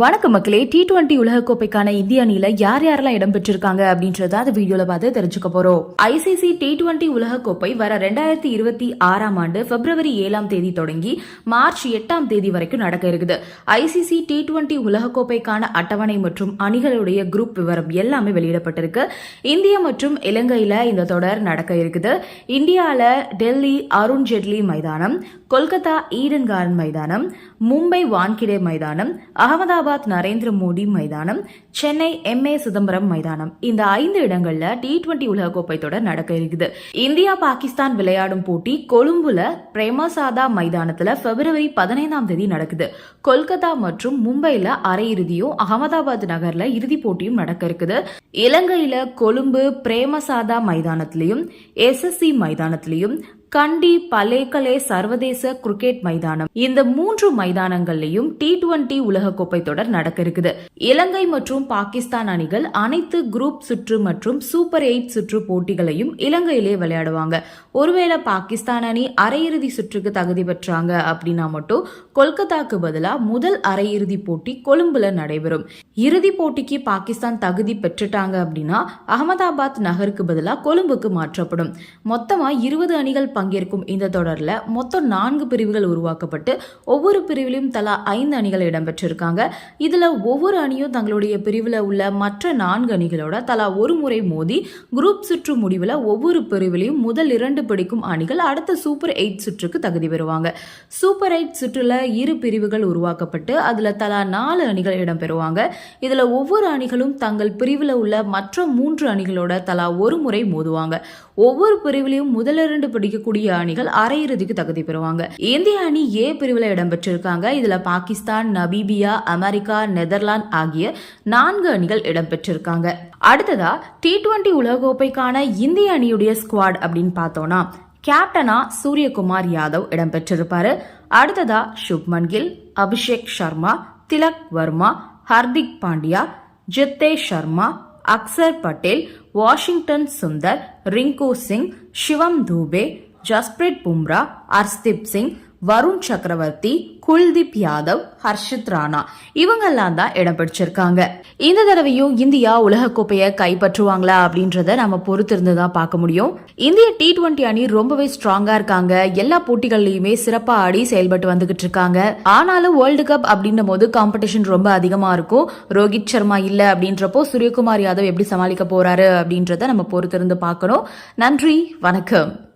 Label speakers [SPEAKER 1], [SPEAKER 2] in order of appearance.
[SPEAKER 1] வணக்கம் மக்களே T twenty உலகக்கோப்பைக்கான இந்திய அணியில யார் யாரெல்லாம் இடம் பெற்றிருக்காங்க அப்படின்றத அந்த வீடியோல பார்த்து தெரிஞ்சுக்க போறோம். ஐசிசி டி டுவெண்டி உலகக்கோப்பை வர ரெண்டாயிரத்தி இருபத்தி ஆறாம் ஆண்டு பிப்ரவரி ஏழாம் தேதி தொடங்கி மார்ச் எட்டாம் தேதி வரைக்கும் நடக்க இருக்குது. ஐசிசி டி டுவெண்டி உலகக்கோப்பைக்கான அட்டவணை மற்றும் அணிகளுடைய குரூப் விவரம் எல்லாமே வெளியிடப்பட்டிருக்கு. இந்தியா மற்றும் இலங்கையில இந்த தொடர் நடக்க இருக்குது. இந்தியால டெல்லி அருண் ஜெட்லி மைதானம் கொல்கத்தா ஈடன் கார்டன் மைதானம் மும்பை வான்கிடே மைதானம் அகமதாபாத் நரேந்திர மோடி மைதானம் சென்னை எம் ஏ சிதம்பரம் மைதானம். இந்த ஐந்து இடங்கள்ல டி டுவெண்டி உலகக்கோப்பை தொடர் நடக்க இருக்குது. இந்தியா பாகிஸ்தான் விளையாடும் போட்டி கொழும்புல பிரேமசாதா மைதானத்துல பிப்ரவரி பதினைந்தாம் தேதி நடக்குது. கொல்கத்தா மற்றும் மும்பைல அரையிறுதியும் அகமதாபாத் நகர்ல இறுதிப் போட்டியும் நடக்க இருக்குது. இலங்கையில கொழும்பு பிரேமசாதா மைதானத்திலையும் எஸ்எஸ்சி மைதானத்திலையும் கண்டி பலேகலே சர்வதேச கிரிக்கெட் மைதானம். இந்த மூன்று மைதானங்கள்லயும் டி டுவெண்டி உலகக்கோப்பை தொடர் நடக்க இருக்குது. இலங்கை மற்றும் பாகிஸ்தான் அணிகள் அனைத்து குரூப் சுற்று மற்றும் சூப்பர் எயிட் சுற்று போட்டிகளையும் இலங்கையிலே விளையாடுவாங்க. ஒருவேளை பாகிஸ்தான் அணி அரையிறுதி சுற்றுக்கு தகுதி பெற்றாங்க அப்படின்னா மட்டும் கொல்கத்தாக்கு பதிலா முதல் அரையிறுதி போட்டி கொழும்புல நடைபெறும். இறுதி போட்டிக்கு பாகிஸ்தான் தகுதி பெற்றுட்டாங்க அப்படின்னா அகமதாபாத் நகருக்கு பதிலா கொழும்புக்கு மாற்றப்படும். மொத்தமா இருபது அணிகள் பங்கேற்கும் இந்த தொடரில் மொத்தம் நான்கு பிரிவுகள் உருவாக்கப்பட்டு ஒவ்வொரு பிரிவிலும் தலா ஐந்து அணிகள் இடம்பெற்றிருக்காங்க. இதில் ஒவ்வொரு அணியும் தங்களுடைய பிரிவில் உள்ள மற்ற நான்கு அணிகளோட தலா ஒரு முறை மோதி குரூப் சுற்று முடிவில் ஒவ்வொரு பிரிவிலையும் முதல் இரண்டு பிடிக்கும் அணிகள் அடுத்த சூப்பர் எயிட் சுற்றுக்கு தகுதி பெறுவாங்க. சூப்பர் எயிட் சுற்றுல இரு பிரிவுகள் உருவாக்கப்பட்டு அதில் தலா நாலு அணிகள் இடம்பெறுவாங்க. இதில் ஒவ்வொரு அணிகளும் தங்கள் பிரிவில் உள்ள மற்ற மூன்று அணிகளோட தலா ஒரு முறை மோதுவாங்க. ஒவ்வொரு பிரிவிலையும் முதலிரண்டு பிடிக்கக்கூடிய அணிகள் அரையிறுதிக்கு தகுதி பெறுவாங்க. இந்திய அணி ஏ பிரிவில் இடம்பெற்றிருக்காங்க. இதுல பாகிஸ்தான் நபீபியா அமெரிக்கா நெதர்லாந்து ஆகிய நான்கு அணிகள் இடம்பெற்றிருக்காங்க. அடுத்ததா டி டுவெண்டி உலகக்கோப்பைக்கான இந்திய அணியுடைய ஸ்குவாட் அப்படின்னு பார்த்தோம்னா கேப்டனா சூரியகுமார் யாதவ் இடம்பெற்றிருப்பாரு. அடுத்ததா சுப்மன் கில் அபிஷேக் சர்மா திலக் வர்மா ஹர்திக் பாண்டியா ஜித்தேஷ் சர்மா அக்சர் பட்டேல் வாஷிங்டன் சுந்தர் ரிங்கு சிங் சிவம் தூபே ஜஸ்பிரீத் பும்ரா அர்ஸ்தீப் சிங் வருண் சக்கரவர்த்தி குல்தீப் யாதவ் ஹர்ஷித் ராணா. இவங்கெல்லாம் தான் இடம் பிடிச்சிருக்காங்க. இந்த தடவையும் இந்தியா உலகக்கோப்பையை கைப்பற்றுவாங்களா அப்படின்றத நம்ம பொறுத்திருந்து தான் பார்க்க முடியும். இந்திய டி டுவெண்டி அணி ரொம்பவே ஸ்ட்ராங்கா இருக்காங்க. எல்லா போட்டிகள்லயுமே சிறப்பா ஆடி செயல்பட்டு வந்துகிட்டு இருக்காங்க. ஆனாலும் வேர்ல்டு கப் அப்படின்னும் போது காம்படிஷன் ரொம்ப அதிகமா இருக்கும். ரோஹித் சர்மா இல்ல அப்படின்றப்போ சூரியகுமார் யாதவ் எப்படி சமாளிக்க போறாரு அப்படின்றத நம்ம பொறுத்திருந்து பார்க்கணும். நன்றி வணக்கம்.